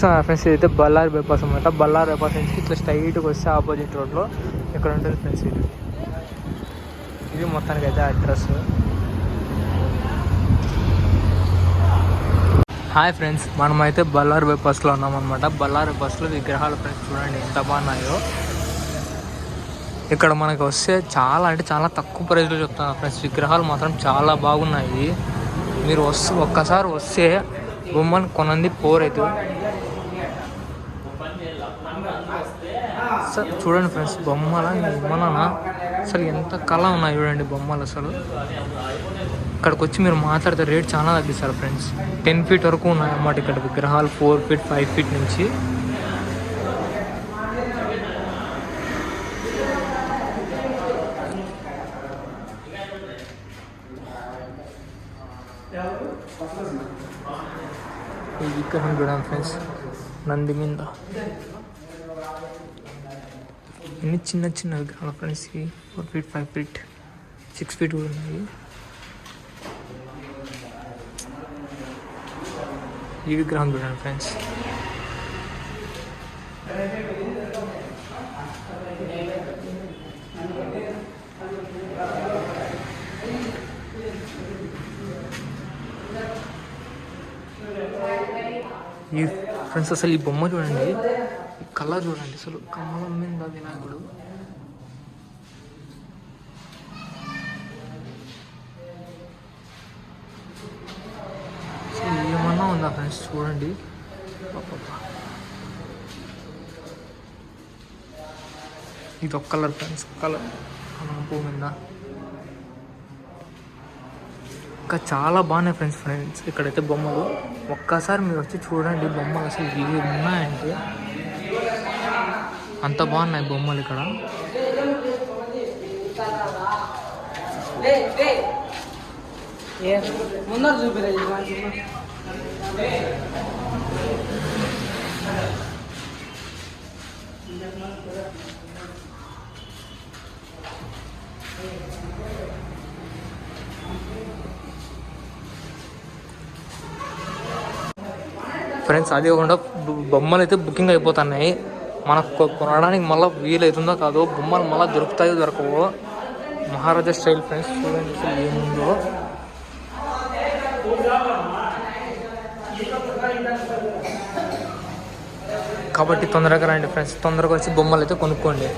Friends ఇదైతే Ballari bypass అనమాట Ballari bypass నుంచి ఇట్లా స్ట్రైట్గా వస్తే ఆపోజిట్ రోడ్లో ఇక్కడ ఉంటుంది ఫ్రెండ్స్ ఇది? ఇది మొత్తానికి అయితే అడ్రస్ హాయ్ ఫ్రెండ్స్ మనమైతే బళ్ళారి బైపాస్లో ఉన్నామన్నమాట బళ్ళారి బస్సులో విగ్రహాలు ఫ్రెండ్స్ చూడండి ఎంత బాగున్నాయో. ఇక్కడ మనకి వస్తే చాలా అంటే చాలా తక్కువ ప్రైస్లో చెప్తాను ఫ్రెండ్స్ విగ్రహాలు మాత్రం చాలా బాగున్నాయి. మీరు వస్తే ఒక్కసారి వస్తే బొమ్మను కొనంది పోరైతే సార్ చూడండి ఫ్రెండ్స్ బొమ్మల బొమ్మలనా అసలు ఎంత కళ ఉన్నాయి చూడండి బొమ్మలు అసలు. ఇక్కడికి వచ్చి మీరు మాట్లాడితే రేట్ చాలా తగ్గిస్తారు ఫ్రెండ్స్. టెన్ ఫీట్ వరకు ఉన్నాయన్నమాట ఇక్కడ విగ్రహాలు ఫోర్ ఫీట్ ఫైవ్ ఫీట్ నుంచి. ఈ విగ్రహం చూడండి ఫ్రెండ్స్ నంది మీద ఎన్ని చిన్న చిన్న విగ్రహాలు ఫ్రెండ్స్. ఇవి four feet five feet six feet కూడా ఉన్నాయి. ఈ విగ్రహం చూడండి ఫ్రెండ్స్. ఈ ఫ్రెండ్స్ అసలు ఈ బొమ్మ చూడండి. కలర్ చూడండి అసలు కమలం మీద వినాయకుడు. ఏమన్నా ఉందా ఫ్రెండ్స్ చూడండి. ఇది ఒక కలర్ ఫ్రెండ్స్ కలర్. పువ్వు మీద. ఇంకా చాలా బాగున్నాయి ఫ్రెండ్స్ ఫ్రెండ్స్. ఇక్కడైతే బొమ్మలు. ఒక్కసారి మీరు వచ్చి చూడండి బొమ్మలు అసలు ఇవి ఉన్నాయంటే. అంత బాగున్నాయి బొమ్మలు ఇక్కడ. ముందర చూపిలేదు ఫ్రెండ్స్ అది కాకుండా బొమ్మలు అయితే బుకింగ్ అయిపోతున్నాయి. మనకు కొ- కొనడానికి మళ్ళీ వీలవుతుందో కాదో బొమ్మలు మళ్ళీ దొరుకుతాయో దొరకవో మహారాజా స్టైల్ ఫ్రెండ్స్ చూడండి అసలు ఏముందో. కాబట్టి తొందరగా రండి ఫ్రెండ్స్ తొందరగా వచ్చి బొమ్మలు అయితే కొనుక్కోండి.